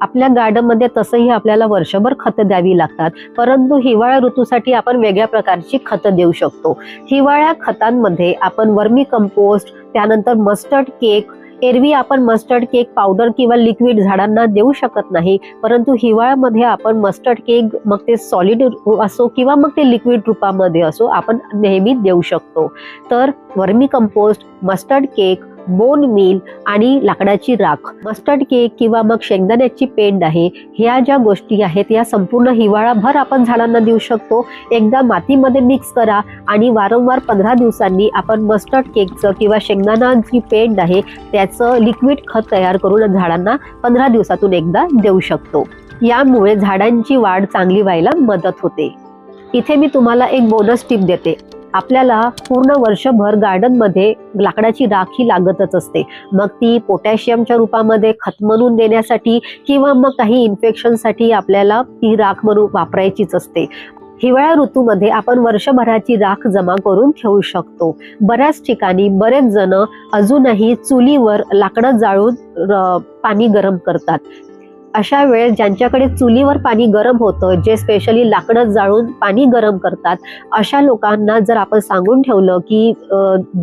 आपल्या गार्डनमध्ये तसंही आपल्याला वर्षभर खतं द्यावी लागतात परंतु हिवाळा ऋतूसाठी आपण वेगळ्या प्रकारची खतं देऊ शकतो. हिवाळ्या खतांमध्ये आपण वर्मी कंपोस्ट त्यानंतर मस्टर्ड केक एरवी आपण मस्टर्ड केक पावडर किंवा लिक्विड झाडांना देऊ शकत नाही परंतु हिवाळ्यामध्ये आपण मस्टर्ड केक मग ते सॉलिड असो किंवा मग ते लिक्विड रूपामध्ये असो आपण नेहमी देऊ शकतो. तर vermi compost mustard cake bone meal आणि लाकडाची राख. मस्टर्ड केक किंवा मग शेंगदाण्याची पेंड आहे ह्या ज्या गोष्टी आहेत या संपूर्ण हिवाळाभर आपण झाडांना देऊ शकतो. एकदा मातीमध्ये मिक्स करा आणि वारंवार पंधरा दिवसांनी आपण मस्टर्ड केकचं किंवा शेंगदाणा जी पेंड आहे त्याचं लिक्विड खत तयार करून झाडांना पंधरा दिवसातून एकदा देऊ शकतो. यामुळे झाडांची वाढ चांगली व्हायला मदत होते. इथे मी तुम्हाला एक बोनस टिप देते. आपल्याला पूर्ण वर्षभर गार्डनमध्ये लाकडाची राख ही लागतच असते. मग ती पोटॅशियमच्या रूपामध्ये खत म्हणून देण्यासाठी किंवा मग काही इन्फेक्शनसाठी आपल्याला ती राख म्हणून वापरायचीच असते. हिवाळ्या ऋतूमध्ये आपण वर्षभराची राख जमा करून ठेवू शकतो. बऱ्याच ठिकाणी बरेच जण अजूनही चुलीवर लाकडं जाळून पाणी गरम करतात. अशा वेळेस ज्यांच्याकडे चुलीवर पाणी गरम होतं जे स्पेशली लाकडं जाळून पाणी गरम करतात अशा लोकांना जर आपण सांगून ठेवलं की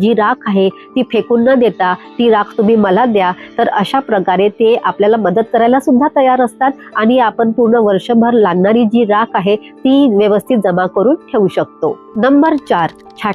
जी राख आहे ती फेकून न देता ती राख तुम्ही मला द्या तर अशा प्रकारे ते आपल्याला मदत करायला सुद्धा तयार असतात आणि आपण पूर्ण वर्षभर लागणारी जी राख आहे ती व्यवस्थित जमा करून ठेवू शकतो. नंबर चार छाटणी